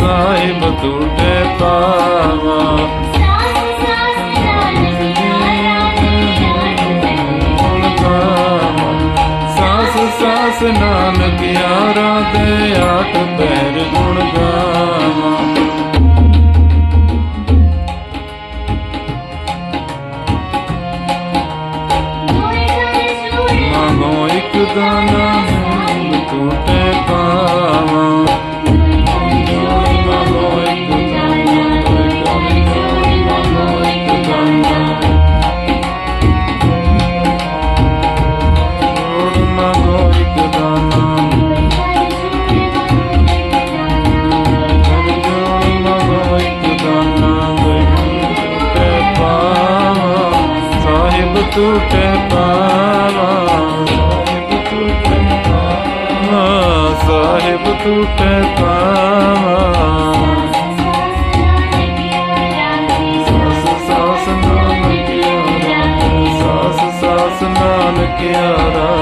ਸਾਹਿਬ ਤੁਟੇ ਪਾਵਾ। ਸਾਸ ਨਾਨਕ ਯਾਰਾ ਦੇ ਆਠ ਪੈਰ ਗੁਣ ਗਾਵਾ। ਮਾਗੋ ਇੱਕ ਦਾਨ ਟੁੱਟੇ ਪਾਵਾ ਸਾਹਿਬ ਟੁੱਟੇ ਪਾਵਾ ਸਾਸ ਨਾਨਕ ਯਾਰਾ